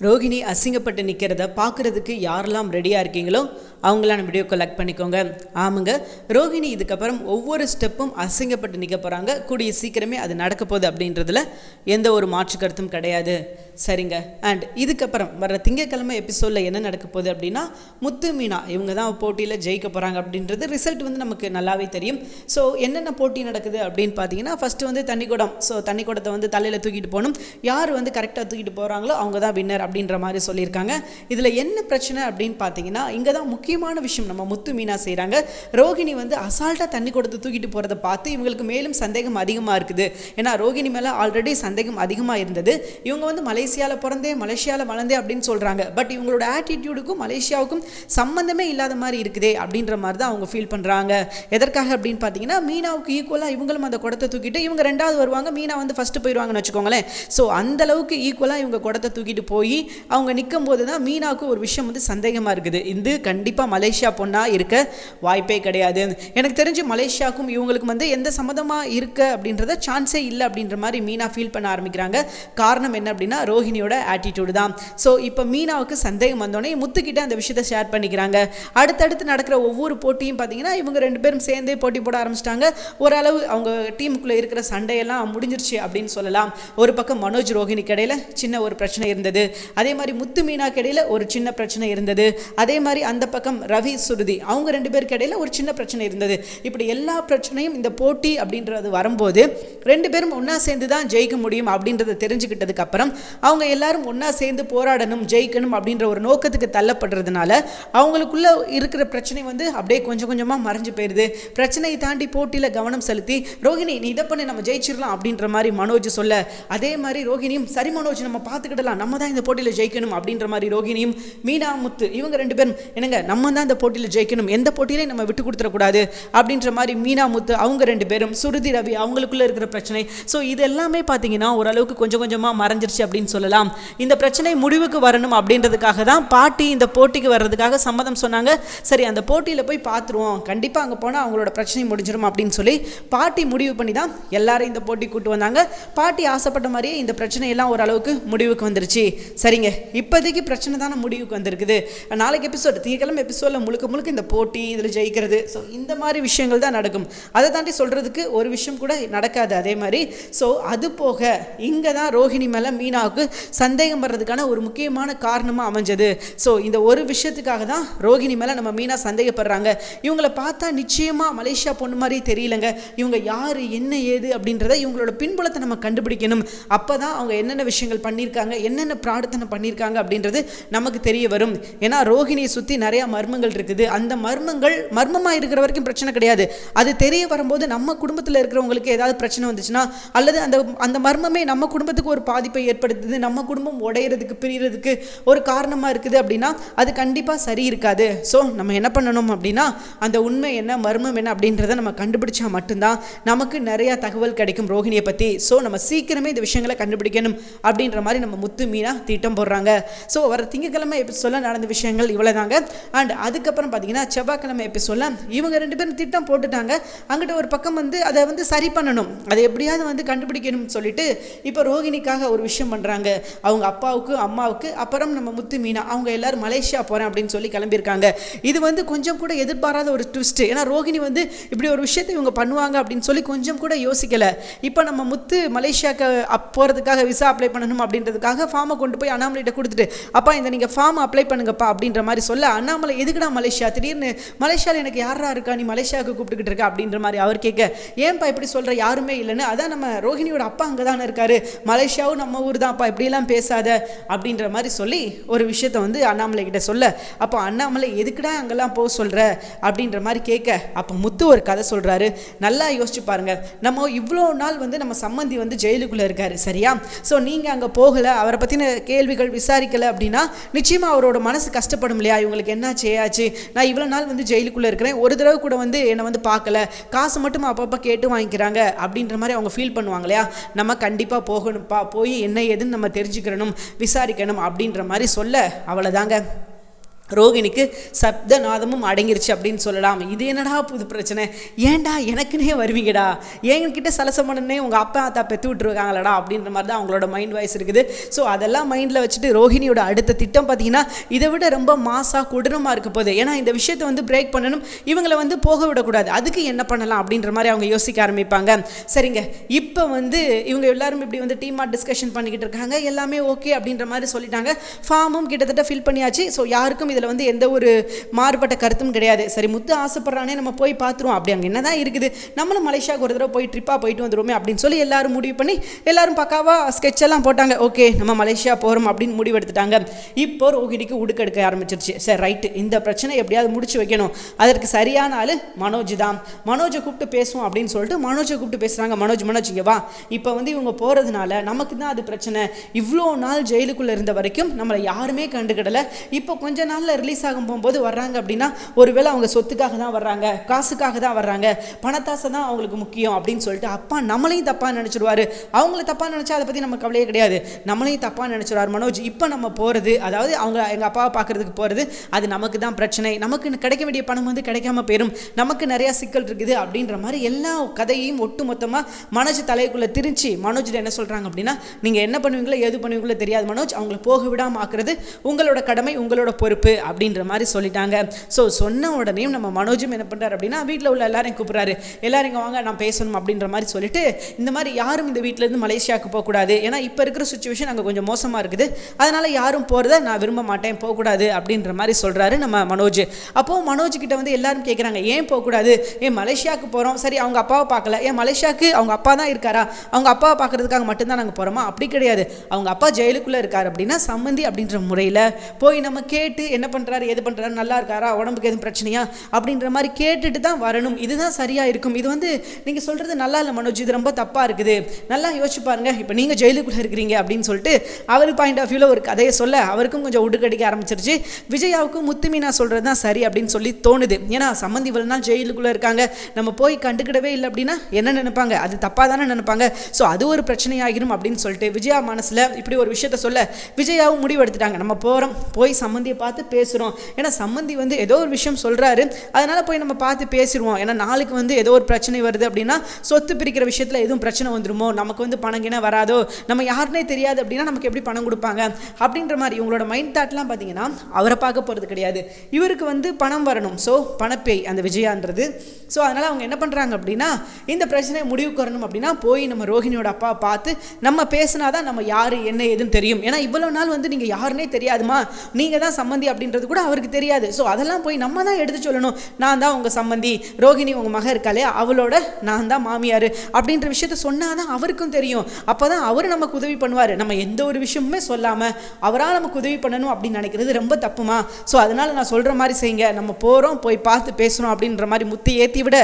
ரோகிணி அசிங்கப்பட்டு நிற்கிறத பார்க்குறதுக்கு யாரெல்லாம் ரெடியாக இருக்கீங்களோ அவங்களான வீடியோ கலெக்ட் பண்ணிக்கோங்க. ஆமாங்க ரோகிணி இதுக்கப்புறம் ஒவ்வொரு ஸ்டெப்பும் அசிங்கப்பட்டு நிற்க போகிறாங்க கூடிய சீக்கிரமே அது நடக்க போகுது அப்படின்றதுல எந்த ஒரு மாற்று கருத்தும் கிடையாது. சரிங்க. அண்ட் இதுக்கப்புறம் வர திங்கக்கிழமை எபிசோடில் என்ன நடக்க போகுது அப்படின்னா முத்து மீனா இவங்க தான் போட்டியில் ஜெயிக்க போகிறாங்க அப்படின்றது ரிசல்ட் வந்து நமக்கு நல்லாவே தெரியும். ஸோ என்னென்ன போட்டி நடக்குது அப்படின்னு பார்த்தீங்கன்னா ஃபஸ்ட்டு வந்து தண்ணி குடம் ஸோ தண்ணி குடத்தை வந்து தலையில் தூக்கிட்டு போகணும். யார் வந்து கரெக்டாக தூக்கிட்டு போகிறாங்களோ அவங்க தான் வின்னர் அப்படின்ற மாதிரி சொல்லியிருக்காங்க. இதில் என்ன பிரச்சனை அப்படின்னு பார்த்தீங்கன்னா இங்கே தான் முக்கிய முக்கியமான விஷயம் நம்ம முத்து மீனா செய்கிறாங்க ரோகிணி வந்து அசால்ட்டாக தண்ணி கொடுத்து தூக்கிட்டு போகிறத பார்த்து இவங்களுக்கு மேலும் சந்தேகம் அதிகமாக இருக்குது. ஏன்னா ரோகிணி மேலே ஆல்ரெடி சந்தேகம் அதிகமாக இருந்தது. இவங்க வந்து மலேசியாவில் பிறந்தே மலேசியாவில் வளர்ந்தே அப்படின்னு சொல்கிறாங்க பட் இவங்களோட ஆட்டிடியூடுக்கும் மலேசியாவுக்கும் சம்மந்தமே இல்லாத மாதிரி இருக்குதே அப்படின்ற மாதிரி தான் அவங்க ஃபீல் பண்ணுறாங்க எதற்காக அப்படின்னு பார்த்தீங்கன்னா மீனாவுக்கு ஈக்குவலாக இவங்களும் அந்த குடத்தை தூக்கிட்டு இவங்க ரெண்டாவது வருவாங்க. மீனா வந்து ஃபஸ்ட்டு போயிடுவாங்கன்னு வச்சுக்கோங்களேன். ஸோ அந்த அளவுக்கு ஈக்குவலாக இவங்க குடத்தை தூக்கிட்டு போய் அவங்க நிற்கும் போது தான் மீனாவுக்கு ஒரு விஷயம் வந்து சந்தேகமாக இருக்குது. இது கண்டிப்பாக மலேசியா பொண்ணாக இருக்க வாய்ப்பே கிடையாது. எனக்கு தெரிஞ்சு மலேசியாவுக்கும் இவங்களுக்கும் வந்து எந்த சம்மந்தமாக இருக்க அப்படின்றத சான்ஸே இல்லை அப்படின்ற மாதிரி மீனா ஃபீல் பண்ண ஆரம்பிக்கிறாங்க. காரணம் என்ன அப்படின்னா ரோஹிணியோட ஆட்டிடியூடு தான். ஸோ இப்போ மீனாவுக்கு சந்தேகம் வந்தோடனே முத்துக்கிட்ட அந்த விஷயத்தை ஷேர் பண்ணிக்கிறாங்க. அடுத்தடுத்து நடக்கிற ஒவ்வொரு போட்டியும் பார்த்தீங்கன்னா இவங்க ரெண்டு பேரும் சேர்ந்தே போட்டி போட ஆரம்பிச்சிட்டாங்க. ஓரளவு அவங்க டீமுக்குள்ளே இருக்கிற சண்டையெல்லாம் முடிஞ்சிருச்சு அப்படின்னு சொல்லலாம். ஒரு பக்கம் மனோஜ் ரோஹிணி கடையில் சின்ன ஒரு பிரச்சனை இருந்தது. அதே மாதிரி முத்து மீனாக்கு இடையில ஒரு சின்ன பிரச்சனை இருந்தது. அதே மாதிரி அந்த பக்கம் ரவி சுருதி. அவங்க ரெண்டு பேருக்கு இடையில ஒரு சின்ன பிரச்சனை இருந்தது. இப்படி எல்லா பிரச்சனையும் இந்த போட்டி அப்படின்றது வரும்போது ரெண்டு பேரும் ஒன்றா சேர்ந்து தான் ஜெயிக்க முடியும் அப்படின்றத தெரிஞ்சுக்கிட்டதுக்கு அப்புறம் அவங்க எல்லாரும் ஒன்றா சேர்ந்து போராடணும் ஜெயிக்கணும் அப்படின்ற ஒரு நோக்கத்துக்கு தள்ளப்படுறதுனால அவங்களுக்குள்ள இருக்கிற பிரச்சனை வந்து அப்படியே கொஞ்சம் கொஞ்சமாக மறைஞ்சு போயிடுது பிரச்சனையை தாண்டி போட்டியில் கவனம் செலுத்தி ரோஹிணி நீ இதை பண்ணி நம்ம ஜெயிச்சிடலாம் அப்படின்ற மாதிரி மனோஜ் சொல்ல அதே மாதிரி ரோஹிணியும் சரி மனோஜ் நம்ம பார்த்துக்கிடலாம். நம்ம தான் இந்த போட்டியில் ஜெயிக்கணும் அப்படின்ற மாதிரி ரோஹிணியும் மீனா முத்து இவங்க ரெண்டு பேரும் என்னங்க நம்ம நம்ம தான் இந்த போட்டியில் ஜெயிக்கணும். எந்த போட்டியிலையும் நம்ம விட்டு கொடுத்துடக்கூடாது அப்படின்ற மாதிரி மீனாமுத்து அவங்க ரெண்டு பேரும் சுருதி ரவி அவங்களுக்குள்ள இருக்கிற பிரச்சனை. ஸோ இது எல்லாமே பார்த்தீங்கன்னா ஓரளவுக்கு கொஞ்சம் கொஞ்சமாக மறைஞ்சிருச்சு அப்படின்னு சொல்லலாம். இந்த பிரச்சனை முடிவுக்கு வரணும் அப்படின்றதுக்காக தான் பாட்டி இந்த போட்டிக்கு வர்றதுக்காக சம்மதம் சொன்னாங்க. சரி அந்த போட்டியில் போய் பார்த்துருவோம் கண்டிப்பாக அங்கே போனால் அவங்களோட பிரச்சனை முடிஞ்சிடும் அப்படின்னு சொல்லி பாட்டி முடிவு பண்ணி தான் எல்லாரும் இந்த போட்டி கூட்டு வந்தாங்க. பாட்டி ஆசைப்பட்ட மாதிரியே இந்த பிரச்சனையெல்லாம் ஓரளவுக்கு முடிவுக்கு வந்துருச்சு. சரிங்க இப்போதைக்கு பிரச்சனை தானே முடிவுக்கு வந்திருக்குது. நாளைக்கு எபிசோடு திங்கக்கிழமை எபிசோடில் முழுக்க முழுக்க இந்த போட்டி இதில் ஜெயிக்கிறது. ஸோ இந்த மாதிரி விஷயங்கள் தான் நடக்கும். அதை தாண்டி சொல்கிறதுக்கு ஒரு விஷயம் கூட நடக்காது. அதே மாதிரி ஸோ அது போக இங்கே தான் ரோஹிணி மேலே மீனாவுக்கு சந்தேகம் வர்றதுக்கான ஒரு முக்கியமான காரணமாக அமைஞ்சது. ஸோ இந்த ஒரு விஷயத்துக்காக தான் ரோஹிணி மேலே நம்ம மீனா சந்தேகப்படுறாங்க. இவங்களை பார்த்தா நிச்சயமாக மலேசியா பொண்ணு மாதிரி தெரியலங்க. இவங்க யார் என்ன ஏது அப்படின்றத இவங்களோட பின்புலத்தை நம்ம கண்டுபிடிக்கணும். அப்போ தான் அவங்க என்னென்ன விஷயங்கள் பண்ணியிருக்காங்க என்னென்ன பிரார்த்தனை பண்ணியிருக்காங்க அப்படின்றது நமக்கு தெரிய வரும். ஏன்னா ரோஹிணியை சுற்றி நிறையா மர்மங்கள் இருக்குது. அந்த மர்மங்கள் மர்மமாக இருக்கிற வரைக்கும் பிரச்சனை கிடையாது. அது தெரிய வரும்போது நம்ம குடும்பத்தில் இருக்கிறவங்களுக்கு ஏதாவது பிரச்சனை வந்துச்சுன்னா அல்லது அந்த அந்த மர்மமே நம்ம குடும்பத்துக்கு ஒரு பாதிப்பை ஏற்படுத்துது நம்ம குடும்பம் உடையிறதுக்கு பிரியறதுக்கு ஒரு காரணமாக இருக்குது அப்படின்னா அது கண்டிப்பாக சரி இருக்காது. ஸோ நம்ம என்ன பண்ணணும் அப்படின்னா அந்த உண்மை என்ன மர்மம் என்ன அப்படின்றத நம்ம கண்டுபிடிச்சா மட்டும்தான் நமக்கு நிறையா தகவல் கிடைக்கும் ரோஹிணியை பற்றி ஸோ நம்ம சீக்கிரமே இந்த விஷயங்களை கண்டுபிடிக்கணும் அப்படின்ற மாதிரி நம்ம முத்து மீனா திட்டம் போடுறாங்க. ஸோ வர திங்கக்கிழமை சொல்ல நடந்த விஷயங்கள் இவ்வளோ தாங்க அண்ட் அதுக்கப்புறம் பார்த்தீங்கன்னா செவ்வாய்க்கிழமை எபிசோடில் இவங்க ரெண்டு பேரும் திட்டம் போட்டுட்டாங்க. அங்கிட்ட ஒரு பக்கம் வந்து அதை வந்து சரி பண்ணணும். அதை எப்படியாவது வந்து கண்டுபிடிக்கணும்னு சொல்லிட்டு இப்போ ரோகிணிக்காக ஒரு விஷயம் பண்ணுறாங்க அவங்க அப்பாவுக்கு அம்மாவுக்கு அப்புறம் நம்ம முத்து மீனா அவங்க எல்லாரும் மலேசியா போகிறேன் அப்படின்னு சொல்லி கிளம்பியிருக்காங்க. இது வந்து கொஞ்சம் கூட எதிர்பாராத ஒரு ட்விஸ்ட் ஏன்னா ரோகிணி வந்து இப்படி ஒரு விஷயத்தை இவங்க பண்ணுவாங்க அப்படின்னு சொல்லி கொஞ்சம் கூட யோசிக்கலை. இப்போ நம்ம முத்து மலேசியாவுக்கு அப் போகிறதுக்காக விசா அப்ளை பண்ணணும் அப்படின்றதுக்காக ஃபார்மை கொண்டு போய் அண்ணாமலைகிட்ட கொடுத்துட்டு அப்பா இந்த நீங்கள் ஃபார்ம் அப்ளை பண்ணுங்கப்பா அப்படின்ற மாதிரி சொல்ல அண்ணாமலை எதுக்குடா மலேசியா? திடீர்னு மலேசியாவில் எனக்கு யாரா இருக்கா? நீ மலேசியாவுக்கு கூப்பிட்டுக்கிட்டு இருக்க அப்படின்ற மாதிரி அவர் கேட்க ஏன்பா இப்படி சொல்கிற யாருமே இல்லைன்னு? அதான் நம்ம ரோஹிணியோட அப்பா அங்கே தானே இருக்காரு. மலேசியாவும் நம்ம ஊர் தான்ப்பா இப்படிலாம் பேசாத அப்படின்ற மாதிரி சொல்லி ஒரு விஷயத்த வந்து அண்ணாமலை கிட்ட சொல்ல அப்போ அண்ணாமலை எதுக்குடா அங்கெல்லாம் போக சொல்கிற அப்படின்ற மாதிரி கேட்க அப்போ முத்து ஒரு கதை சொல்கிறாரு நல்லா யோசிச்சு பாருங்க. நம்ம இவ்வளோ நாள் வந்து நம்ம சம்மந்தி வந்து ஜெயிலுக்குள்ளே இருக்காரு சரியா? ஸோ நீங்கள் அங்கே போகலை அவரை பற்றின கேள்விகள் விசாரிக்கலை அப்படின்னா நிச்சயமாக அவரோட மனசு கஷ்டப்படும் இல்லையா? இவங்களுக்கு என்ன செய்யாச்சு. நான் இவ்வளோ நாள் வந்து ஜெயிலுக்குள்ளே இருக்கிறேன். ஒரு தடவை கூட வந்து என்னை வந்து பார்க்கல. காசு மட்டும் அப்பப்போ கேட்டு வாங்கிக்கிறாங்க. அப்படின்ற மாதிரி அவங்க ஃபீல் பண்ணுவாங்க இல்லையா? நம்ம கண்டிப்பாக போகணும்ப்பா போய் என்ன ஏதுன்னு நம்ம தெரிஞ்சுக்கிறணும் விசாரிக்கணும் அப்படின்ற மாதிரி சொல்ல அவ்வளோதாங்க ரோகிணிக்கு சப்தநாதமும் அடங்கிருச்சு அப்படின்னு சொல்லலாம். இது என்னடா புது பிரச்சனை? ஏன்டா எனக்குன்னே வருவீங்கடா? என்கிட்ட சலசமனே உங்கள் அப்பா அத்தா பெற்று விட்டுருக்காங்களடா அப்படின்ற மாதிரி தான் அவங்களோட மைண்ட் வாய்ஸ் இருக்குது. ஸோ அதெல்லாம் மைண்டில் வச்சுட்டு ரோஹிணியோட அடுத்த திட்டம் பார்த்தீங்கன்னா இதை விட ரொம்ப மாசாக கொடூரமாக இருக்க போகுது. ஏன்னா இந்த விஷயத்தை வந்து பிரேக் பண்ணணும் இவங்களை வந்து போக விடக்கூடாது. அதுக்கு என்ன பண்ணலாம் அப்படின்ற மாதிரி அவங்க யோசிக்க ஆரம்பிப்பாங்க. சரிங்க. இப்போ வந்து இவங்க எல்லாரும் இப்படி வந்து டீமாக டிஸ்கஷன் பண்ணிக்கிட்டு இருக்காங்க. எல்லாமே ஓகே அப்படின்ற மாதிரி சொல்லிட்டாங்க. ஃபார்மும் கிட்டத்தட்ட ஃபில் பண்ணியாச்சு. ஸோ யாருக்கும் இதில் வந்து எந்த ஒரு மாறுபட்ட கருத்தும் கிடையாது. சரி முத்து ஆசைப்படுறானே நம்ம போய் பார்த்துருவோம். அப்படி அங்கே என்ன தான் இருக்குது? நம்மளும் மலேசியாவுக்கு ஒரு தடவை போய் ட்ரிப்பாக போயிட்டு வந்துடுவோமே அப்படின்னு சொல்லி எல்லாரும் முடிவு பண்ணி எல்லாரும் பக்காவாக ஸ்கெட்செல்லாம் எல்லாம் போட்டாங்க. ஓகே நம்ம மலேசியா போகிறோம் அப்படின்னு முடிவெடுத்துட்டாங்க இப்போ ரோஹிணிக்கு உடுக்கெடுக்க ஆரம்பிச்சிருச்சு. சரி ரைட்டு இந்த பிரச்சனை எப்படியாவது முடிச்சு வைக்கணும். அதற்கு சரியான ஆள் மனோஜ் தான். மனோஜை கூப்பிட்டு பேசுவோம் அப்படின்னு சொல்லிட்டு மனோஜை கூப்பிட்டு பேசுகிறாங்க மனோஜ் மனோஜ் இங்கே வா. இப்போ வந்து இவங்க போகிறதுனால நமக்கு தான் அது பிரச்சனை. இவ்வளோ நாள் ஜெயிலுக்குள்ளே இருந்த வரைக்கும் நம்மளை யாருமே கண்டுக்கிடலை. இப்போ கொஞ்ச நாளில் ரிலீஸ் ஆகும் போகும்போது வர்றாங்க அப்படின்னா ஒருவேளை அவங்க சொத்துக்காக தான் வர்றாங்க காசுக்காக தான் வர்றாங்க பணத்தாசை தான் அவங்களுக்கு முக்கியம் அப்படின்னு சொல்லிட்டு அப்பா நம்மளையும் தப்பாக நினச்சிடுவாரு அவங்கள தப்பாக நினச்சா அதை பற்றி நம்ம கவலையே கிடையாது. நம்மளையும் தப்பாக நினச்சிடுவார் மனோஜ் இப்போ நம்ம போகிறது அதாவது அவங்க எங்கள் அப்பாவை பார்க்குறதுக்கு போகிறது அது நமக்கு தான் பிரச்சனை. நமக்கு கிடைக்க வேண்டிய பணம் வந்து கிடைக்காம போயிடும் நமக்கு நிறையா சிக்கல் இருக்குது அப்படின்ற மாதிரி எல்லா கதையையும் ஒட்டு மொத்தமாக மனோஜ் தலைக்குள்ளே திரிச்சு மனோஜ் என்ன சொல்கிறாங்க அப்படின்னா நீங்கள் என்ன பண்ணுவீங்களோ எது பண்ணுவீங்களோ தெரியாது மனோஜ். அவங்கள போக விடாமல் ஆக்குறது உங்களோட கடமை உங்களோட பொறுப்பு அப்படின்ற மாதிரி சொல்லிட்டாங்க. ஸோ சொன்ன உடனே நம்ம மனோஜும் என்ன பண்ணுறாரு அப்படின்னா வீட்டில் உள்ள எல்லாரையும் கூப்பிட்றாரு. எல்லாரும் இங்கே வாங்க நான் பேசணும் அப்படின்ற மாதிரி சொல்லிட்டு இந்த மாதிரி யாரும் இந்த வீட்டிலேருந்து மலேசியாவுக்கு போகக்கூடாது. ஏன்னா இப்போ இருக்கிற சுச்சுவேஷன் அங்கே கொஞ்சம் மோசமாக இருக்குது. அதனால் யாரும் போகிறத நான் விரும்ப மாட்டேன் போகக்கூடாது அப்படின்ற மாதிரி சொல்கிறாரு நம்ம மனோஜ். அப்போது மனோஜ் கிட்ட வந்து எல்லாரும் கேட்குறாங்க ஏன் போகக்கூடாது? ஏன் மலேசியாவுக்கு போகிறோம் சரி அவங்க அப்பாவை பார்க்கல. ஏன் மலேசியாவுக்கு அவங்க அப்பா தான் இருக்காரா? அவங்க அப்பாவை பார்க்கறதுக்காக மட்டும்தான் நாங்கள் போகிறோமா அப்படி கிடையாது. அவங்க அப்பா ஜெயிலுக்குள்ளே இருக்கார் அப்படின்னா சம்மந்தி அப்படின்ற முறையில் போய் நம்ம கேட்டு என்ன பண்ணுறாரு எது பண்ணுறாரு நல்லா இருக்காரா உடம்புக்கு எதுவும் பிரச்சனையா? அப்படின்ற மாதிரி கேட்டுட்டு தான் வரணும். இதுதான் சரியாக இருக்கும். இது வந்து நீங்கள் சொல்கிறது நல்லா இல்லை மனோஜ் இது ரொம்ப தப்பாக இருக்குது. நல்லா யோசிச்சு பாருங்க. இப்போ நீங்கள் ஜெயிலுக்குள்ளே இருக்கிறீங்க அப்படின்னு சொல்லிட்டு அவர் பாயிண்ட் ஆஃப் வியூவில் ஒரு கதையை சொல்ல அவருக்கும் கொஞ்சம் உடுக்கடிக்க ஆரம்பிச்சிருச்சு. விஜயாவுக்கும் முத்துமீனா சொல்கிறது தான் சரி அப்படின்னு சொல்லி தோணுது. ஏன்னா சம்மந்தி இவ்வளோ நாள் ஜெயிலுக்குள்ளே இருக்காங்க. நம்ம போய் கண்டுக்கிடவே இல்லை அப்படின்னா என்ன நினைப்பாங்க? அது தப்பாக தானே நினைப்பாங்க. ஸோ அது ஒரு பிரச்சனையாகிடும் அப்படின்னு சொல்லிட்டு விஜயா மனசில் இப்படி ஒரு விஷயத்த சொல்ல விஜயாவும் முடிவு எடுத்துட்டாங்க நம்ம போகிறோம் போய் சம்மந்தியை பார்த்து பேசுகிறோம் ஏன்னா சம்மந்தி வந்து ஏதோ ஒரு விஷயம் சொல்கிறாரு அதனால் போய் நம்ம பார்த்து பேசிடுவோம். ஏன்னா நாளைக்கு வந்து ஏதோ ஒரு பிரச்சனை வருது அப்படின்னா சொத்து பிரிக்கிற விஷயத்தில் எதுவும் பிரச்சனை வந்துருமோ? நமக்கு வந்து பணம் கிண வராதோ? நம்ம யாருனே தெரியாது அப்படின்னா நமக்கு எப்படி பணம் கொடுப்பாங்க? அப்படின்ற மாதிரி இவங்களோட மைண்ட் தாட்லாம் பார்த்தீங்கன்னா அவரை பார்க்க போகிறது கிடையாது. இவருக்கு வந்து பணம் வரணும். ஸோ பணப்பேய் அந்த விஜயான்றது. ஸோ அதனால் அவங்க என்ன பண்ணுறாங்க அப்படின்னா இந்த பிரச்சனையை முடிவுக்கு வரணும் அப்படின்னா போய் நம்ம ரோஹிணியோட அப்பா பார்த்து நம்ம பேசினா தான் நம்ம யார் என்ன ஏதுன்னு தெரியும். ஏன்னா இவ்வளோ நாள் வந்து நீங்கள் யாருனே தெரியாதுமா? நீங்கள் தான் சம்மந்தி அப்படி அப்படின்றது கூட அவருக்கு தெரியாது. ஸோ அதெல்லாம் போய் நம்ம தான் எடுத்து சொல்லணும். நான் தான் உங்கள் சம்மந்தி ரோஹிணி உங்கள் மக இருக்காளே அவளோட நான் தான் மாமியார் அப்படின்ற விஷயத்த சொன்னால் தான் அவருக்கும் தெரியும். அப்போ தான் அவர் நமக்கு உதவி பண்ணுவார். நம்ம எந்த ஒரு விஷயமுமே சொல்லாமல் அவராக நமக்கு உதவி பண்ணணும் அப்படின்னு நினைக்கிறது ரொம்ப தப்புமா? ஸோ அதனால் நான் சொல்கிற மாதிரி செய்யுங்க. நம்ம போகிறோம் போய் பார்த்து பேசுகிறோம் அப்படின்ற மாதிரி முத்தி ஏற்றி விட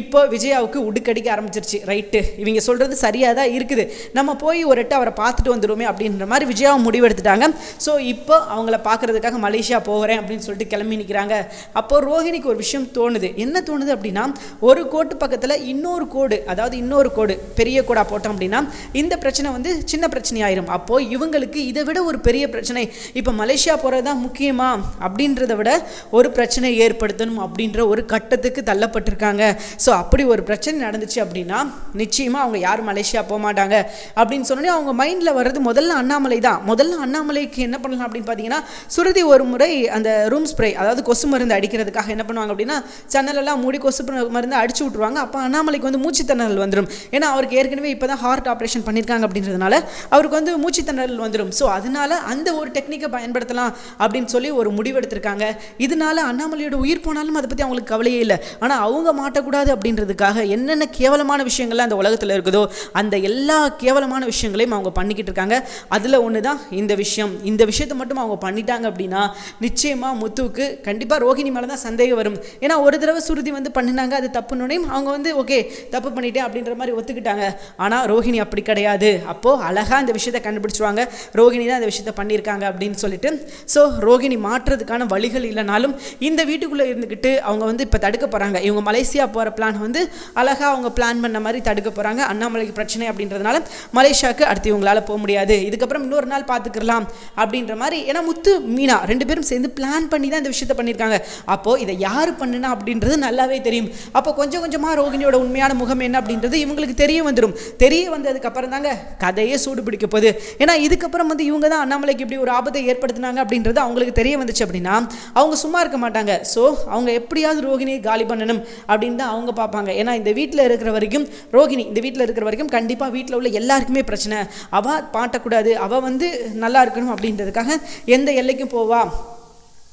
இப்போ விஜயாவுக்கு உடுக்கடிக்க ஆரம்பிச்சிருச்சு. ரைட்டு இவங்க சொல்கிறது சரியாக தான் இருக்குது. நம்ம போய் ஒரு எட்டு அவரை பார்த்துட்டு வந்துடுவோமே அப்படின்ற மாதிரி விஜயாவும் முடிவெடுத்துட்டாங்க. ஸோ இப்போ அவங்கள பார்க்குறதுக்காக மலேசியா போகிறேன் அப்படின்னு சொல்லிட்டு கிளம்பி நிற்கிறாங்க அப்போ ரோஹிணிக்கு ஒரு விஷயம் தோணுது. என்ன தோணுது அப்படின்னா ஒரு கோட்டு பக்கத்தில் இன்னொரு கோடு அதாவது இன்னொரு கோடு பெரிய கோடாக போட்டோம் அப்படின்னா இந்த பிரச்சனை வந்து சின்ன பிரச்சனையாயிரும் அப்போது இவங்களுக்கு இதை விட ஒரு பெரிய பிரச்சனை இப்போ மலேசியா போகிறது தான் முக்கியமா? அப்படின்றத விட ஒரு பிரச்சனை ஏற்படுத்தணும் அப்படின்ற ஒரு கட்டத்துக்கு தள்ளப்பட்டிருக்காங்க. ஸோ அப்படி ஒரு பிரச்சனை நடந்துச்சு அப்படின்னா நிச்சயமாக அவங்க யாரும் மலேசியா போக மாட்டாங்க. அப்படின்னு சொன்னோன்னே அவங்க மைண்டில் வர்றது முதல்ல அண்ணாமலை தான். முதல்ல அண்ணாமலைக்கு என்ன பண்ணலாம் அப்படின்னு பார்த்தீங்கன்னா சுருதி ஒரு முறை அந்த ரூம் ஸ்ப்ரே அதாவது கொசு மருந்து அடிக்கிறதுக்காக என்ன பண்ணுவாங்க அப்படின்னா ஜன்னலெல்லாம் மூடி கொசு மருந்து அடிச்சு விட்ருவாங்க அப்போ அண்ணாமலைக்கு வந்து மூச்சுத்திணறல் வந்துடும் ஏன்னா அவருக்கு ஏற்கனவே இப்போ தான் ஹார்ட் ஆப்ரேஷன் பண்ணியிருக்காங்க அப்படின்றதுனால அவருக்கு வந்து மூச்சுத்திணறல் வந்துடும் ஸோ அதனால அந்த ஒரு டெக்னிக்கை பயன்படுத்தலாம் அப்படின்னு சொல்லி ஒரு முடிவெடுத்திருக்காங்க இதனால அண்ணாமலையோட உயிர் போனாலும் அதை பற்றி அவங்களுக்கு கவலையே இல்லை. ஆனால் அவங்க மாட்டக்கூடாது அப்படின்றதுக்காக என்னென்ன கேவலமான விஷயங்கள்லாம் அந்த உலகத்தில் இருக்குதோ அந்த எல்லா கேவலமான விஷயங்களையும் அவங்க பண்ணிக்கிட்டு இருக்காங்க. அதில் ஒன்று தான் இந்த விஷயம். இந்த விஷயத்தை மட்டும் அவங்க பண்ணிட்டாங்க அப்படின்னா நிச்சயமாக முத்துவுக்கு கண்டிப்பாக ரோஹிணி மேலே தான் சந்தேகம் வரும். ஏன்னா ஒரு தடவை சுருதி வந்து பண்ணினாங்க அது தப்புனோடையும் அவங்க வந்து ஓகே தப்பு பண்ணிட்டேன் அப்படின்ற மாதிரி ஒத்துக்கிட்டாங்க. ஆனால் ரோஹிணி அப்படி கிடையாது. அப்போது அழகாக இந்த விஷயத்தை கண்டுபிடிச்சிருவாங்க. ரோஹிணி தான் இந்த விஷயத்தை பண்ணியிருக்காங்க அப்படின்னு சொல்லிட்டு. ஸோ ரோஹிணி மாற்றுறதுக்கான வழிகள் இல்லைனாலும் இந்த வீட்டுக்குள்ளே இருந்துக்கிட்டு அவங்க வந்து இப்போ தடுக்க போகிறாங்க இவங்க மலேசியா போகிற பிளான் வந்து அழகாக அவங்க பிளான் பண்ண மாதிரி தடுக்க போகிறாங்க அண்ணாமலைக்கு பிரச்சனை அப்படின்றதுனால மலேசியாவுக்கு அடுத்து இவங்களால போக முடியாது. இதுக்கப்புறம் இன்னொரு நாள் பார்த்துக்கலாம் அப்படின்ற மாதிரி. ஏன்னா முத்து மீனா ரெண்டு பேரும் சேர்ந்து பிளான் பண்ணி தான் இந்த விஷயத்தை பண்ணியிருக்காங்க. அப்போது இதை யார் பண்ணுனா அப்படின்றது நல்லாவே தெரியும். அப்போ கொஞ்சம் கொஞ்சமாக ரோகிணியோட உண்மையான முகம் என்ன அப்படின்றது இவங்களுக்கு தெரிய வந்துடும் தெரிய வந்ததுக்கப்புறம் தாங்க கதையே சூடு பிடிக்க போகுது. ஏன்னா இதுக்கப்புறம் வந்து இவங்க தான் அண்ணாமலைக்கு இப்படி ஒரு ஆபத்தை ஏற்படுத்தினாங்க அப்படின்றது அவங்களுக்கு தெரிய வந்துச்சு அப்படின்னா அவங்க சும்மா இருக்க மாட்டாங்க. ஸோ அவங்க எப்படியாவது ரோகிணியை காலி பண்ணணும் அப்படின்னு தான் அவங்க பார்ப்பாங்க. ஏன்னா இந்த வீட்டில் இருக்கிற வரைக்கும் ரோகிணி இந்த வீட்டில் இருக்கிற வரைக்கும் கண்டிப்பாக வீட்டில் உள்ள எல்லாருக்குமே பிரச்சனை. அவள் பாட்டக்கூடாது. அவள் வந்து நல்லா இருக்கணும் அப்படின்றதுக்காக எந்த எல்லைக்கும் போவா.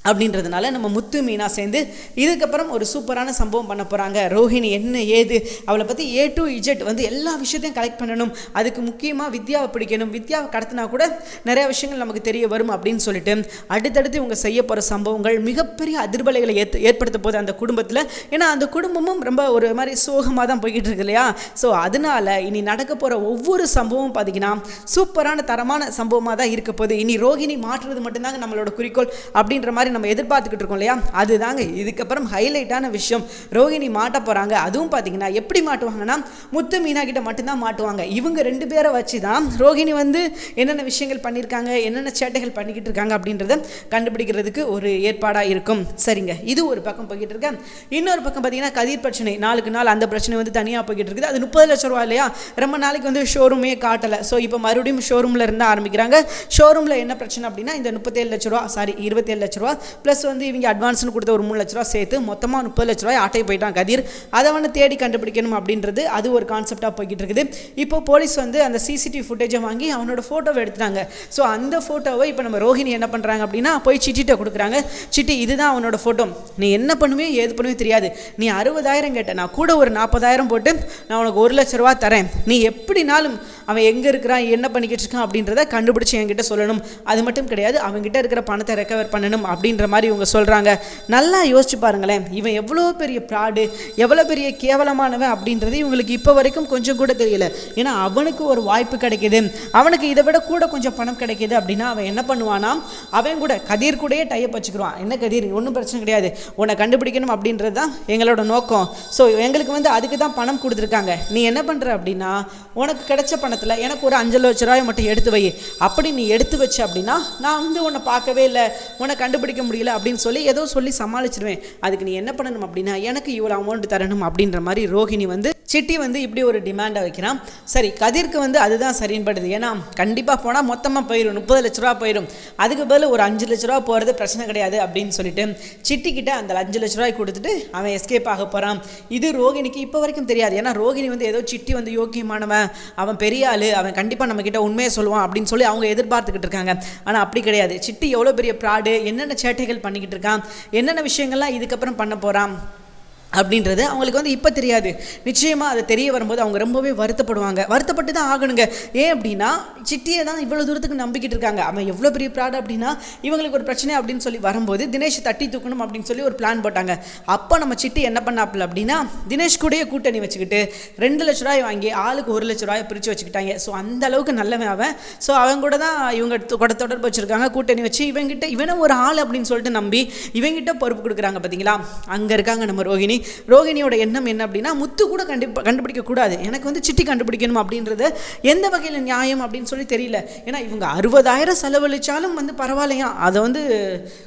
அப்படின்றதுனால நம்ம முத்து மீனா சேர்ந்து இதுக்கப்புறம் ஒரு சூப்பரான சம்பவம் பண்ண போகிறாங்க ரோஹிணி என்ன ஏது? அவளை பற்றி ஏ டு இஜெட் வந்து எல்லா விஷயத்தையும் கலெக்ட் பண்ணணும். அதுக்கு முக்கியமாக வித்யாவை பிடிக்கணும். வித்யாவை கடத்தினா கூட நிறைய விஷயங்கள் நமக்கு தெரிய வரும் அப்படின்னு சொல்லிட்டு அடுத்தடுத்து இவங்க செய்ய போகிற சம்பவங்கள் மிகப்பெரிய அதிர்வலைகளை ஏற்று ஏற்படுத்த போது அந்த குடும்பத்தில். ஏன்னா அந்த குடும்பமும் ரொம்ப ஒரு மாதிரி சோகமாக தான் போய்கிட்டு இருக்கு இல்லையா? ஸோ அதனால இனி நடக்க போகிற ஒவ்வொரு சம்பவமும் பார்த்தீங்கன்னா சூப்பரான தரமான சம்பவமாக தான் இருக்க போகுது. இனி ரோகிணி மாற்றுறது மட்டும்தாங்க நம்மளோட குறிக்கோள் அப்படின்ற மாதிரி நம்ம எதிர்பார்த்துக்கிட்டு இருக்கோம் இல்லையா? அதுதாங்க. இதுக்கப்புறம் ஹைலைட்டான விஷயம். ரோகிணி மாட்ட போகிறாங்க அதுவும் பார்த்தீங்கன்னா எப்படி மாட்டுவாங்கன்னா முத்து மீனா கிட்ட மட்டும்தான் மாட்டுவாங்க. இவங்க ரெண்டு பேரை வச்சு தான் ரோகிணி வந்து என்னென்ன விஷயங்கள் பண்ணியிருக்காங்க என்னென்ன சேட்டைகள் பண்ணிக்கிட்டு இருக்காங்க அப்படின்றத கண்டுபிடிக்கிறதுக்கு ஒரு ஏற்பாடாக இருக்கும். சரிங்க. இது ஒரு பக்கம் போய்கிட்டு இருக்கேன் இன்னொரு பக்கம் பார்த்தீங்கன்னா கதிர் பிரச்சனை. நாளுக்கு நாள் அந்த பிரச்சனை வந்து தனியாக போய்கிட்டு இருக்குது. அது முப்பது லட்ச ரூபா இல்லையா? ரொம்ப நாளைக்கு வந்து ஷோரூமே காட்டலை. ஸோ இப்போ மறுபடியும் ஷோரூமில் இருந்து ஆரம்பிக்கிறாங்க. ஷோரூமில் என்ன பிரச்சனை அப்படின்னா இந்த முப்பத்தேழு லட்ச ரூபா சாரி இருபத்தேழு லட்ச ரூபா ப்ளஸ் வந்து இவங்க அட்வான்ஸ்னு கொடுத்த ஒரு மூணு லட்ச ரூபா சேர்த்து மொத்தமாக முப்பது லட்ச ரூபாய் ஆட்டை போயிட்டான் கதிர். அதை வந்து தேடி கண்டுபிடிக்கணும் அப்படின்றது அது ஒரு கான்செப்டாக போய்கிட்டு இருக்குது இப்போ போலீஸ் வந்து அந்த சிசிடிவி ஃபுட்டேஜை வாங்கி அவனோட ஃபோட்டோவை எடுத்துட்டாங்க. ஸோ அந்த ஃபோட்டோவை இப்போ நம்ம ரோஹிணி என்ன பண்ணுறாங்க அப்படின்னா போய் சிட்டிகிட்ட கொடுக்குறாங்க. சிட்டி இதுதான் அவனோட ஃபோட்டோ நீ என்ன பண்ணுவே ஏது பண்ணுவே தெரியாது. நீ அறுபதாயிரம் கேட்ட நான் கூட ஒரு நாற்பதாயிரம் போட்டு நான் உனக்கு ஒரு லட்ச ரூபா தரேன். நீ எப்படினாலும் அவன் எங்கே இருக்கிறான் என்ன பண்ணிக்கிட்டு இருக்கான் அப்படின்றத கண்டுபிடிச்சி என்கிட்ட சொல்லணும். அது மட்டும் கிடையாது அவங்ககிட்ட இருக்கிற பணத்தை ரெக்கவர் பண்ணணும் அப்படின்ற மாதிரி இவங்க சொல்கிறாங்க நல்லா யோசிச்சு பாருங்களேன் இவன் எவ்வளோ பெரிய ப்ராடு எவ்வளோ பெரிய கேவலமானவன் அப்படின்றது இவங்களுக்கு இப்போ வரைக்கும் கொஞ்சம் கூட தெரியல. ஏன்னா அவனுக்கு ஒரு வாய்ப்பு கிடைக்குது. அவனுக்கு இதை விட கூட கொஞ்சம் பணம் கிடைக்குது அப்படின்னா அவன் என்ன பண்ணுவானா அவன் கூட கதிர் கூடயே டைப் வச்சுக்கிடுவான் என்ன கதிர்? ஒன்றும் பிரச்சனை கிடையாது. உன்னை கண்டுபிடிக்கணும் அப்படின்றது தான் எங்களோட நோக்கம். ஸோ எங்களுக்கு வந்து அதுக்கு தான் பணம் கொடுத்துருக்காங்க. நீ என்ன பண்ணுற அப்படின்னா உனக்கு கிடைச்ச பணத்தில் எனக்கு ஒரு அஞ்சு லட்ச ரூபாய் மட்டும் எடுத்து வை. அப்படி நீ எடுத்து வச்ச அப்படின்னா நான் வந்து உன்னை பார்க்கவே இல்லை. உன்னை கண்டுபிடிக்க முடியல அப்படின்னு சொல்லி ஏதோ சொல்லி சமாளிச்சிருவேன். அதுக்கு நீ என்ன பண்ணணும் அப்படின்னா எனக்கு இவ்வளோ அமௌண்ட் தரணும் அப்படின்ற மாதிரி ரோஹிணி வந்து சிட்டி வந்து இப்படி ஒரு டிமாண்டை வைக்கிறான் சரி கதிர்க்கு வந்து அதுதான் சரின்படுது ஏன்னா கண்டிப்பாக போனால் மொத்தமாக போயிடும் முப்பது லட்ச ரூபா போயிடும் அதுக்கு பதில் ஒரு அஞ்சு லட்ச ரூபா போகிறது பிரச்சனை கிடையாது அப்படின்னு சொல்லிட்டு சிட்டி கிட்ட அந்த அஞ்சு லட்ச ரூபாய் கொடுத்துட்டு அவன் எஸ்கேப் ஆக போகிறான் இது ரோகிணிக்கு இப்போ வரைக்கும் தெரியாது. ஏன்னா ரோகிணி வந்து ஏதோ சிட்டி வந்து யோக்கியமானவன். அவன் பெரிய ஆள். அவன் கண்டிப்பாக நம்மக்கிட்ட உண்மையை சொல்லுவான் அப்படின்னு சொல்லி அவங்க எதிர்பார்த்துக்கிட்டு இருக்காங்க. ஆனால் அப்படி கிடையாது. சிட்டி எவ்வளோ பெரிய ப்ராடு என்னென்ன சேட்டைகள் பண்ணிக்கிட்டு இருக்கான். என்னென்ன விஷயங்கள்லாம் இதுக்கப்புறம் பண்ண போகிறான் அப்படின்றது அவங்களுக்கு வந்து இப்போ தெரியாது. நிச்சயமாக அது தெரிய வரும்போது அவங்க ரொம்பவே வருத்தப்படுவாங்க. வருத்தப்பட்டு தான் ஆகணுங்க. ஏன் அப்படின்னா சிட்டியை தான் இவ்வளோ தூரத்துக்கு நம்பிக்கிட்டு இருக்காங்க. அவன் எவ்வளோ பெரிய ப்ராடு அப்படின்னா இவங்களுக்கு ஒரு பிரச்சனை அப்படின்னு சொல்லி வரும்போது தினேஷ் தட்டி தூக்கணும் அப்படின்னு சொல்லி ஒரு பிளான் போட்டாங்க. அப்போ நம்ம சிட்டி என்ன பண்ணாப்புல அப்படின்னா தினேஷ் கூடயே கூட்டணி வச்சுக்கிட்டு ரெண்டு லட்ச ரூபாய் வாங்கி ஆளுக்கு ஒரு லட்ச ரூபாய் பிரித்து வச்சுக்கிட்டாங்க. ஸோ அந்த அளவுக்கு நல்லவன் அவன். ஸோ அவங்க கூட தான் இவங்க கூட தொடர்பு வச்சுருக்காங்க. கூட்டணி வச்சு இவங்கிட்ட இவனை ஒரு ஆள் அப்படின்னு சொல்லிட்டு நம்பி இவங்கிட்ட பொறுப்பு கொடுக்குறாங்க பார்த்தீங்களா அங்கே இருக்காங்க நம்ம ரோகிணி ரோகிணியோட எண்ணம் என்ன அப்படின்னா முத்து கூட கண்டு கண்டுபிடிக்கக்கூடாது எனக்கு வந்து சிட்டி கண்டுபிடிக்கணும் அப்படின்றது எந்த வகையில் நியாயம் அப்படின்னு சொல்லி தெரியல. ஏன்னா இவங்க அறுபதாயிரம் செலவழிச்சாலும் வந்து பரவாயில்லையா? அதை வந்து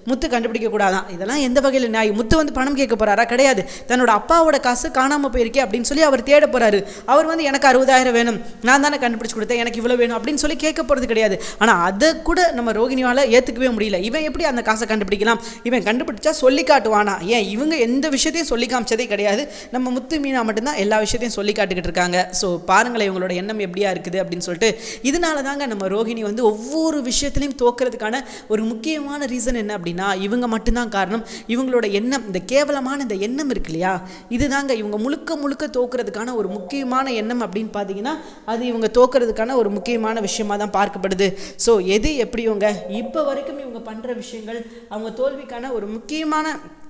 முத்து கண்டுபிடிக்கக்கூடாதான் இதெல்லாம் எந்த வகையில் நியாயம்? முத்து வந்து பணம் கேட்க போகிறாரா கிடையாது. தன்னோட அப்பாவோட காசு காணாமல் போயிருக்கே அப்படின்னு சொல்லி அவர் தேட போகிறாரு அவர் வந்து எனக்கு அறுபதாயிரம் வேணும். நான் தானே கண்டுபிடிச்சி கொடுத்தேன். எனக்கு இவ்வளோ வேணும். அப்படின்னு சொல்லி கேட்க போகிறது கிடையாது. ஆனால் அதை கூட நம்ம ரோகிணியால் ஏற்றுக்கவே முடியல. இவன் எப்படி அந்த காசை கண்டுபிடிக்கலாம்? இவன் கண்டுபிடிச்சா சொல்லி காட்டுவானா? ஏன் இவங்க எந்த விஷயத்தையும் சொல்லிக்காம காமிச்சதே கிடையாது. நம்ம முத்து மீனா மட்டும்தான் எல்லா விஷயத்தையும் சொல்லி காட்டுக்கிட்டு இருக்காங்க. ஸோ பாருங்களேன் இவங்களோட எண்ணம் எப்படியா இருக்குது அப்படின்னு சொல்லிட்டு. இதனால தாங்க நம்ம ரோஹிணி வந்து ஒவ்வொரு விஷயத்துலையும் தோக்கிறதுக்கான ஒரு முக்கியமான ரீசன் என்ன அப்படின்னா இவங்க மட்டும்தான் காரணம். இவங்களோட எண்ணம் இந்த கேவலமான இந்த எண்ணம் இருக்கு இல்லையா? இதுதாங்க இவங்க முழுக்க முழுக்க தோக்கிறதுக்கான ஒரு முக்கியமான எண்ணம் அப்படின்னு பார்த்தீங்கன்னா அது இவங்க தோக்கிறதுக்கான ஒரு முக்கியமான விஷயமா தான் பார்க்கப்படுது. ஸோ எது எப்படி இவங்க இப்போ வரைக்கும் இவங்க பண்ணுற விஷயங்கள் அவங்க தோல்விக்கான ஒரு முக்கியமான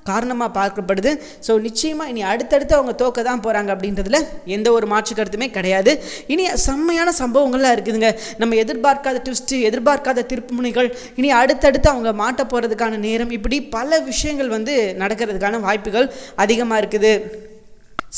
காரணமாக பார்க்கப்படுது. ஸோ நிச்சயமாக இனி அடுத்தடுத்து அவங்க தோக்க தான் போகிறாங்க அப்படின்றதுல எந்த ஒரு மாற்று கருத்துமே கிடையாது. இனி செம்மையான சம்பவங்கள்லாம் இருக்குதுங்க. நம்ம எதிர்பார்க்காத ட்விஸ்ட்டு எதிர்பார்க்காத திருப்புமுனைகள் இனி அடுத்தடுத்து அவங்க மாட்ட போகிறதுக்கான நேரம் இப்படி பல விஷயங்கள் வந்து நடக்கிறதுக்கான வாய்ப்புகள் அதிகமாக இருக்குது.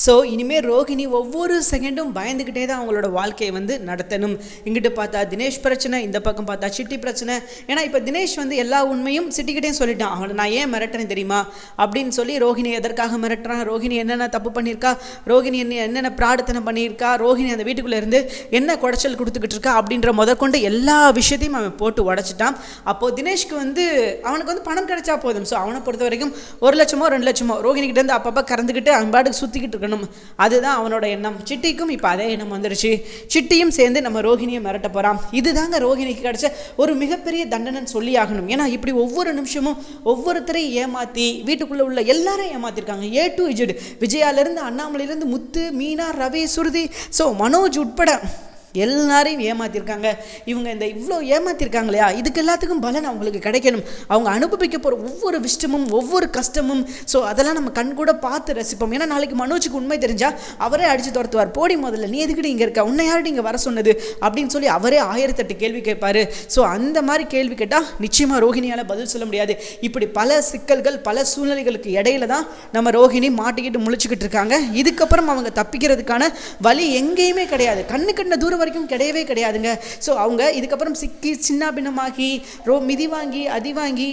ஸோ இனிமேல் ரோஹிணி ஒவ்வொரு செகண்டும் பயந்துக்கிட்டே தான் அவங்களோட வாழ்க்கையை வந்து நடத்தணும். இங்கிட்டு பார்த்தா தினேஷ் பிரச்சனை இந்த பக்கம் பார்த்தா சிட்டி பிரச்சனை. ஏன்னா இப்போ தினேஷ் வந்து எல்லா உண்மையும் சிட்டிக்கிட்டே சொல்லிட்டான். அவனை நான் ஏன் மிரட்டுறேன் தெரியுமா? அப்படின்னு சொல்லி ரோஹிணி எதற்காக மிரட்டுறான்? ரோஹிணி என்னென்ன தப்பு பண்ணியிருக்கா? ரோஹிணி என்ன என்னென்ன பிரார்த்தனை பண்ணியிருக்கா? ரோஹிணி அந்த வீட்டுக்குள்ளே இருந்து என்ன குடைச்சல் கொடுத்துக்கிட்டு இருக்கா? அப்படின்ற முதற்கொண்டு எல்லா விஷயத்தையும் அவன் போட்டு உடச்சிட்டான். அப்போது தினேஷ்க்கு வந்து அவனுக்கு வந்து பணம் கிடைச்சா போதும். ஸோ அவனை பொறுத்த வரைக்கும் ஒரு லட்சமோ ரெண்டு லட்சமோ. ரோஹிணிக்கிட்ட அப்பப்போ கறந்துக்கிட்டு அவன் பாட்டுக்கு சுற்றிக்கிட்டு இருக்கணும் அதுதான் அவனோட எண்ணம். சிட்டிக்கும் இப்போ அதே எண்ணம் வந்துருச்சு. சிட்டியும் சேர்ந்து நம்ம ரோஹிணியை மிரட்ட போகிறான் இதுதாங்க ரோஹிணிக்கு கிடைச்ச ஒரு மிகப்பெரிய தண்டனைன்னு சொல்லி ஆகணும். ஏன்னா இப்படி ஒவ்வொரு நிமிஷமும் ஒவ்வொருத்தரையும் ஏமாற்றி வீட்டுக்குள்ளே உள்ள எல்லாரையும் ஏமாத்திருக்காங்க. ஏ டு இஜெட் விஜயாலேருந்து அண்ணாமலையிலேருந்து முத்து மீனா ரவி சுருதி ஸோ மனோஜ் உட்பட எல்லாரையும் ஏமாத்திருக்காங்க. இவங்க இந்த இவ்வளோ ஏமாத்திருக்காங்க இல்லையா இதுக்கு எல்லாத்துக்கும் பலன் அவங்களுக்கு கிடைக்கணும். அவங்க அனுபவிக்க போகிற ஒவ்வொரு விஷயமும் ஒவ்வொரு கஷ்டமும். ஸோ அதெல்லாம் நம்ம கண் கூட பார்த்து ரசிப்போம். ஏன்னா நாளைக்கு மனோஜுக்கு உண்மை தெரிஞ்சால் அவரே அடித்து துரத்துவார். போடி முதல்ல நீ எதுக்கிட்டு இங்கே இருக்க? உன்னை யார்கிட்ட இங்கே வர சொன்னது? அப்படின்னு சொல்லி அவரே ஆயிரத்தெட்டு கேள்வி கேட்பாரு. ஸோ அந்த மாதிரி கேள்வி கேட்டால் நிச்சயமாக ரோஹிணியால் பதில் சொல்ல முடியாது. இப்படி பல சிக்கல்கள் பல சூழ்நிலைகளுக்கு இடையில தான் நம்ம ரோஹிணி மாட்டிக்கிட்டு முழிச்சுக்கிட்டு இருக்காங்க. இதுக்கப்புறம் அவங்க தப்பிக்கிறதுக்கான வழி எங்கேயுமே கிடையாது. கண்ணு கண்ண தூரம் வரைக்கும் கிடையவே கிடையாதுங்க. ஸோ அவங்க இதுக்கப்புறம் சிக்கி சின்ன பின்னமாகி ரோ மிதி வாங்கி அதி வாங்கி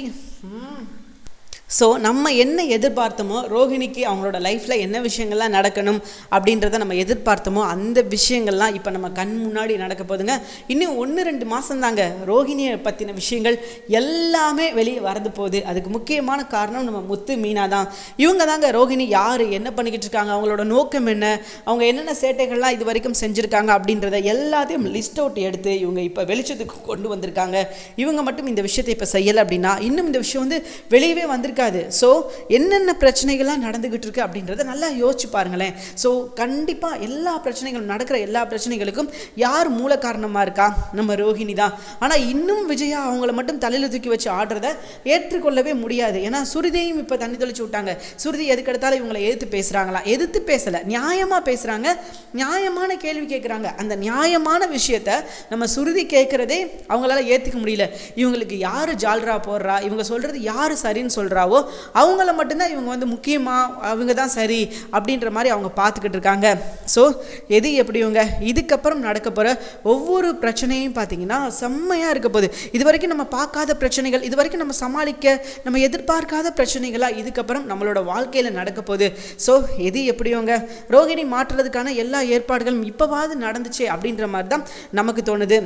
ஸோ நம்ம என்ன எதிர்பார்த்தோமோ ரோஹிணிக்கு அவங்களோட லைஃப்பில் என்ன விஷயங்கள்லாம் நடக்கணும் அப்படின்றத நம்ம எதிர்பார்த்தோமோ அந்த விஷயங்கள்லாம் இப்போ நம்ம கண் முன்னாடி நடக்க போகுதுங்க. இன்னும் ஒன்று ரெண்டு மாதம் தாங்க ரோஹிணியை பற்றின விஷயங்கள் எல்லாமே வெளியே வரது போகுது. அதுக்கு முக்கியமான காரணம் நம்ம முத்து மீனா தான். இவங்க தாங்க ரோஹிணி யார் என்ன பண்ணிக்கிட்டு இருக்காங்க அவங்களோட நோக்கம் என்ன அவங்க என்னென்ன சேட்டைகள்லாம் இது வரைக்கும் செஞ்சுருக்காங்க அப்படின்றத எல்லாத்தையும் லிஸ்ட் அவுட் எடுத்து இவங்க இப்போ வெளிச்சத்துக்கு கொண்டு வந்திருக்காங்க. இவங்க மட்டும் இந்த விஷயத்தை இப்போ செய்யலை அப்படின்னா இன்னும் இந்த விஷயம் வந்து வெளியவே இருக்காது. ஸோ என்னென்ன பிரச்சனைகள்லாம் நடந்துக்கிட்டு இருக்கு அப்படின்றத நல்லா யோசிச்சு பாருங்களேன். ஸோ கண்டிப்பாக எல்லா பிரச்சனைகளும் நடக்கிற எல்லா பிரச்சனைகளுக்கும் யார் மூல காரணமாக இருக்கா? நம்ம ரோஹிணி தான். ஆனால் இன்னும் விஜயா அவங்கள மட்டும் தலையில் தூக்கி வச்சு ஆடுறத ஏற்றுக்கொள்ளவே முடியாது. ஏன்னா சுருதியையும் இப்போ தண்ணி தெளிச்சு விட்டாங்க. சுருதி எதுக்கெடுத்தாலும் இவங்களை எதிர்த்து பேசுகிறாங்களா எதிர்த்து பேசலை. நியாயமாக பேசுகிறாங்க நியாயமான கேள்வி கேட்குறாங்க அந்த நியாயமான விஷயத்த நம்ம சுருதி கேட்குறதே அவங்களால ஏற்றுக்க முடியல. இவங்களுக்கு யார் ஜால்ரா போடுறா? இவங்க சொல்கிறது யார் சரின்னு சொல்கிறா சொல்கிறாவோ அவங்கள மட்டும்தான் இவங்க வந்து முக்கியமாக அவங்க தான் சரி அப்படின்ற மாதிரி அவங்க பார்த்துக்கிட்டு இருக்காங்க. ஸோ எது எப்படி இவங்க? இதுக்கப்புறம் நடக்க போகிற ஒவ்வொரு பிரச்சனையும் பார்த்தீங்கன்னா செம்மையாக இருக்க போகுது. இது வரைக்கும் நம்ம பார்க்காத பிரச்சனைகள் இது வரைக்கும் நம்ம சமாளிக்க நம்ம எதிர்பார்க்காத பிரச்சனைகளாக இதுக்கப்புறம் நம்மளோட வாழ்க்கையில் நடக்க போகுது. ஸோ எது எப்படியோங்க ரோகிணி மாற்றுறதுக்கான எல்லா ஏற்பாடுகளும் இப்போவாது நடந்துச்சு அப்படின்ற மாதிரி தான் நமக்கு தோணுது.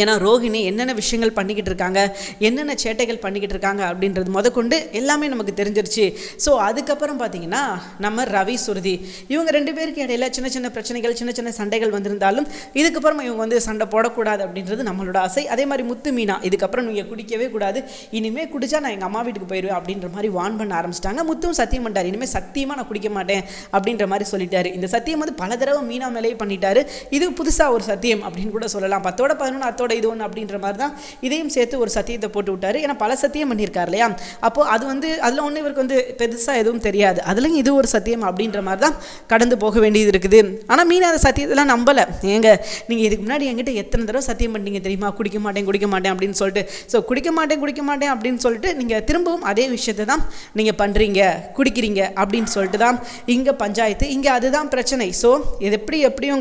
ஏன்னா ரோஹிணி என்னென்ன விஷயங்கள் பண்ணிக்கிட்டு இருக்காங்க என்னென்ன சேட்டைகள் பண்ணிக்கிட்டு இருக்காங்க அப்படின்றது முதற்கொண்டு எல்லாமே நமக்கு தெரிஞ்சிருச்சு. ஸோ அதுக்கப்புறம் பார்த்தீங்கன்னா நம்ம ரவி சுருதி. இவங்க ரெண்டு பேருக்கு இடையில சின்ன சின்ன பிரச்சனைகள் சின்ன சின்ன சண்டைகள் வந்திருந்தாலும் இதுக்கப்புறம் இவங்க வந்து சண்டை போடக்கூடாது அப்படின்றது நம்மளோட ஆசை. அதே மாதிரி முத்து மீனா இதுக்கப்புறம் நீங்கள் குடிக்கவே கூடாது இனிமேல் குடிச்சா நான் எங்கள் அம்மா வீட்டுக்கு போயிடுவேன் அப்படின்ற மாதிரி வான் பண்ண ஆரம்பிச்சிட்டாங்க. முத்தும் சத்தியம் பண்ணிட்டார் இனிமேல் சத்தியமாக நான் குடிக்க மாட்டேன் அப்படின்ற மாதிரி சொல்லிட்டாரு. இந்த சத்தியம் வந்து பல தடவை மீனா மேலேயே பண்ணிட்டாரு. இது புதுசாக ஒரு சத்தியம் அப்படின்னு கூட சொல்லலாம். பத்தோட பதினொன்று அத்தோட இது ஒன்று அப்படின்ற மாதிரி தான் இதையும் சேர்த்து ஒரு சத்தியத்தை போட்டு விட்டாரு. ஏன்னா பல சத்தியம் பண்ணியிருக்காரு இல்லையா? அப்போது அது வந்து அதில் ஒன்று இவருக்கு வந்து பெருசாக எதுவும் தெரியாது. அதுலேயும் இது ஒரு சத்தியம் அப்படின்ற மாதிரி தான் கடந்து போக வேண்டியது இருக்குது. ஆனால் மீன் அந்த சத்தியத்தெல்லாம் நம்பலை. ஏங்க நீங்கள் இதுக்கு முன்னாடி என்கிட்ட எத்தனை தடவை சத்தியம் பண்ணீங்க தெரியுமா? குடிக்க மாட்டேன் குடிக்க மாட்டேன் அப்படின்னு சொல்லிட்டு. ஸோ குடிக்க மாட்டேன் குடிக்க மாட்டேன் அப்படின்னு சொல்லிட்டு நீங்கள் திரும்பவும் அதே விஷயத்தை தான் நீங்கள் பண்ணுறீங்க குடிக்கிறீங்க அப்படின்னு சொல்லிட்டு தான் இங்கே பஞ்சாயத்து இங்கே அதுதான் பிரச்சனை. ஸோ இது எப்படி எப்படியும்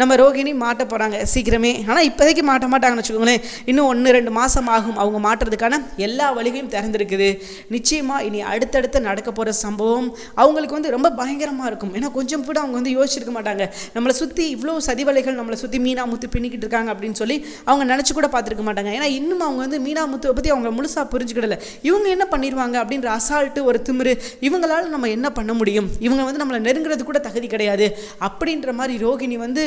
நம்ம ரோகிணி மாட்ட போகிறாங்க சீக்கிரமே. ஆனால் இப்போதைக்கு மாட்ட மாட்டாங்கன்னு வச்சுக்கோங்களேன். இன்னும் ஒன்று ரெண்டு மாதம் ஆகும் அவங்க மாட்டுறதுக்கான எல்லா வழிகளையும் திறந்துருக்குது. நிச்சயமாக இனி அடுத்தடுத்து நடக்க போகிற சம்பவம் அவங்களுக்கு வந்து ரொம்ப பயங்கரமாக இருக்கும். ஏன்னா கொஞ்சம் கூட அவங்க வந்து யோசிச்சிருக்க மாட்டாங்க. நம்மளை சுற்றி இவ்வளோ சதிவலைகள் நம்மளை சுற்றி மீனாமுத்து பின்னிக்கிட்டு இருக்காங்க அப்படின்னு சொல்லி அவங்க நினச்சி கூட பார்த்துருக்க மாட்டாங்க. ஏன்னா இன்னும் அவங்க வந்து மீனாமுத்துவை பற்றி அவங்க முழுசாக புரிஞ்சுக்கிடல. இவங்க என்ன பண்ணிடுவாங்க அப்படின்ற அசால்ட்டு ஒரு திமிரு. இவங்களால நம்ம என்ன பண்ண முடியும்? இவங்க வந்து நம்மளை நெருங்குறது கூட தகுதி கிடையாது. அப்படின்ற மாதிரி ரோகிணி வந்து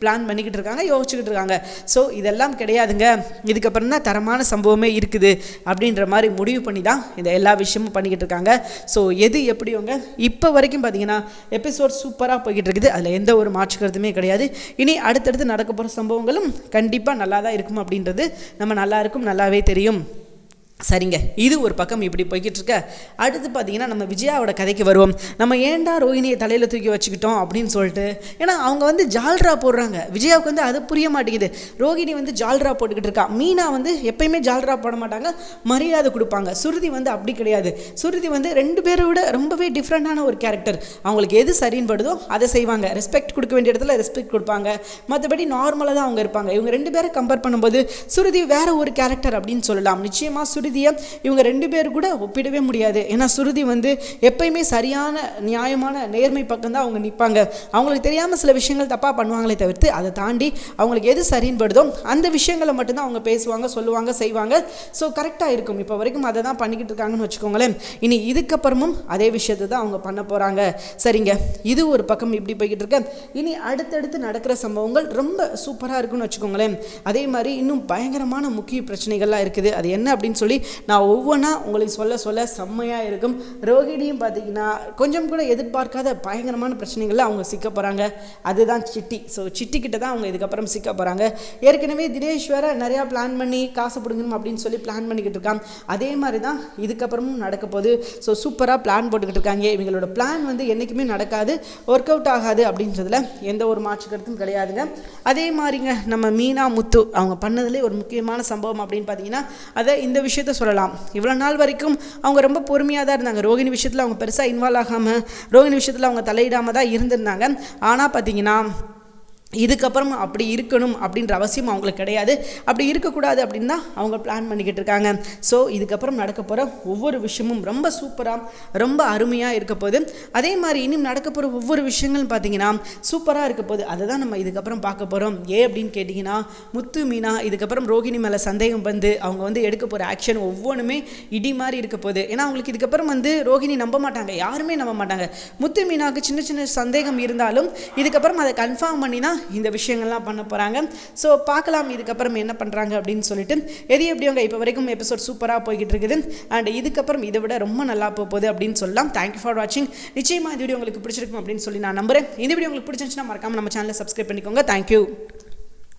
பிளான் பண்ணிக்கிட்டு இருக்காங்க யோசிச்சுக்கிட்டு இருக்காங்க. ஸோ இதெல்லாம் கிடையாதுங்க. இதுக்கப்புறம் தான் தரமான சம்பவமே இருக்குது அப்படின்ற மாதிரி முடிவு பண்ணி தான் இந்த எல்லா விஷயமும் பண்ணிக்கிட்டு இருக்காங்க. ஸோ எது எப்படியோங்க? இப்போ வரைக்கும் பார்த்தீங்கன்னா எபிசோட் சூப்பராக போய்கிட்டு இருக்குது. அதில் எந்த ஒரு மாற்று கருத்துமே கிடையாது. இனி அடுத்தடுத்து நடக்க போகிற சம்பவங்களும் கண்டிப்பாக நல்லா தான் இருக்கும் அப்படின்றது நம்ம நல்லா இருக்கும் நல்லாவே தெரியும். சரிங்க. இது ஒரு பக்கம் இப்படி போய்கிட்டு இருக்க அடுத்து பார்த்தீங்கன்னா நம்ம விஜயாவோட கதைக்கு வருவோம். நம்ம ஏன்டா ரோஹிணியை தலையில் தூக்கி வச்சுக்கிட்டோம் அப்படின்னு சொல்லிட்டு. ஏன்னா அவங்க வந்து ஜால்ரா போடுறாங்க. விஜயாவுக்கு வந்து அது புரிய மாட்டேங்குது. ரோஹிணி வந்து ஜால்ரா போட்டுக்கிட்டு இருக்கா. மீனா வந்து எப்பயுமே ஜால்ரா போட மாட்டாங்க. மரியாதை கொடுப்பாங்க. சுருதி வந்து அப்படி கிடையாது. சுருதி வந்து ரெண்டு பேரை விட ரொம்பவே டிஃப்ரெண்ட்டான ஒரு கேரக்டர் அவங்களுக்கு எது சரின்னு படுதோ அதை செய்வாங்க. ரெஸ்பெக்ட் கொடுக்க வேண்டிய இடத்துல ரெஸ்பெக்ட் கொடுப்பாங்க. மற்றபடி நார்மலாக தான் அவங்க இருப்பாங்க. இவங்க ரெண்டு பேரை கம்பேர் பண்ணும்போது சுருதி வேற ஒரு கேரக்டர் அப்படின்னு சொல்லலாம். நிச்சயமாக சுருதியை இவங்க ரெண்டு பேர் கூட ஒப்பிடவே முடியாது. ஏன்னா சுருதி வந்து எப்பயுமே சரியான நியாயமான நேர்மை பக்கம் தான் அவங்க நிற்பாங்க அவங்களுக்கு தெரியாமல் சில விஷயங்கள் தப்பாக பண்ணுவாங்களே தவிர்த்து அதை தாண்டி அவங்களுக்கு எது சரின்னு படுதோ அந்த விஷயங்களை மட்டும்தான் அவங்க பேசுவாங்க சொல்லுவாங்க செய்வாங்க. ஸோ கரெக்டாக இருக்கும். இப்போ வரைக்கும் அதை தான் பண்ணிக்கிட்டு இருக்காங்கன்னு வச்சுக்கோங்களேன். இனி இதுக்கப்புறமும் அதே விஷயத்தை தான் அவங்க பண்ண போகிறாங்க சரிங்க. இது ஒரு பக்கம் இப்படி போய்கிட்டு இருக்க. இனி அடுத்தடுத்து நடக்கிற சம்பவங்கள் ரொம்ப சூப்பராக இருக்குன்னு வச்சுக்கோங்களேன். அதே மாதிரி இன்னும் பயங்கரமான முக்கிய பிரச்சனைகள்லாம் இருக்குது. அது என்ன அப்படின்னு சொல்லி நான் ஒவ்வொன்றா உங்களுக்கு சொல்ல சொல்ல செம்மையாக இருக்கும். ரோகிணியும் பார்த்தீங்கன்னா கொஞ்சம் கூட எதிர்பார்க்காத பயங்கரமான பிரச்சனைகளில் அவங்க சிக்க போகிறாங்க அதுதான் சிட்டி. ஸோ சிட்டி கிட்ட தான் அவங்க இதுக்கப்புறம் சிக்க போகிறாங்க ஏற்கனவே தினேஷ் வேற நிறையா பிளான் பண்ணி காசு பிடுங்கணும் அப்படின்னு சொல்லி பிளான் பண்ணிக்கிட்டு இருக்கான். அதே மாதிரி தான் இதுக்கப்புறமும் நடக்க போகுது. ஸோ சூப்பராக பிளான் போட்டுக்கிட்டு இருக்காங்க. இவங்களோட பிளான் வந்து என்றைக்குமே நடக்காது ஒர்க் அவுட் ஆகாது அப்படின்றதுல எந்த ஒரு மாற்று கருத்தும் கிடையாதுங்க. அதே மாதிரிங்க நம்ம மீனா முத்து அவங்க பண்ணதுலேயே ஒரு முக்கியமான சம்பவம் அப்படின்னு பார்த்தீங்கன்னா அதை இந்த விஷயம் சொல்லலாம். இவ்வளோ நாள் வரைக்கும் அவங்க ரொம்ப பொறுமையாக தான் இருந்தாங்க. ரோகிணி விஷயத்தில் அவங்க பெருசாக இன்வால்வ் ஆகாமல் ரோகிணி விஷயத்தில் அவங்க தலையிடாமல் தான் இருந்திருந்தாங்க. ஆனால் பார்த்தீங்கன்னா இதுக்கப்புறம் அப்படி இருக்கணும் அப்படின்ற அவசியம் அவங்களுக்கு கிடையாது. அப்படி இருக்கக்கூடாது அப்படின்னு தான் அவங்க பிளான் பண்ணிக்கிட்டு இருக்காங்க. ஸோ இதுக்கப்புறம் நடக்க போகிற ஒவ்வொரு விஷயமும் ரொம்ப சூப்பராக ரொம்ப அருமையாக இருக்க போகுது அதே மாதிரி இன்னும் நடக்க போகிற ஒவ்வொரு விஷயங்களும் பார்த்தீங்கன்னா சூப்பராக இருக்க போகுது அதை தான் நம்ம இதுக்கப்புறம் பார்க்க போகிறோம் ஏன் அப்படின்னு கேட்டிங்கன்னா முத்து மீனா இதுக்கப்புறம் ரோகிணி மேலே சந்தேகம் வந்து அவங்க வந்து எடுக்க போகிற ஆக்ஷன் ஒவ்வொன்றுமே இடி மாதிரி இருக்க போகுது ஏன்னா அவங்களுக்கு இதுக்கப்புறம் வந்து ரோகிணி நம்ப மாட்டாங்க. யாருமே நம்ப மாட்டாங்க. முத்து மீனாவுக்கு சின்ன சின்ன சந்தேகம் இருந்தாலும் இதுக்கப்புறம் அதை கன்ஃபார்ம் பண்ணி தான் இந்த விஷயங்கள்லாம் பண்ண போகிறாங்க ஸோ பார்க்கலாம் இதுக்கப்புறம் என்ன பண்ணுறாங்க அப்படின்னு சொல்லிட்டு. எது எப்படியோங்க இப்போ வரைக்கும் எபிசோட் சூப்பராக போய்கிட்டு இருக்குது? அண்ட் இதுக்கப்புறம் இதை விட ரொம்ப நல்லா போக போகுது அப்படின்னு சொல்லலாம். தேங்க்யூ ஃபார் வாட்சிங் நிச்சயமாக இந்த வீடியோ உங்களுக்கு பிடிச்சிருக்கும் அப்படின்னு சொல்லி நான் நம்புறேன். இந்த வீடியோ உங்களுக்கு பிடிச்சிருந்துச்சுன்னா மறக்காமல் நம்ம சேனலை சப்ஸ்கிரைப் பண்ணிக்கோங்க. தேங்க்யூ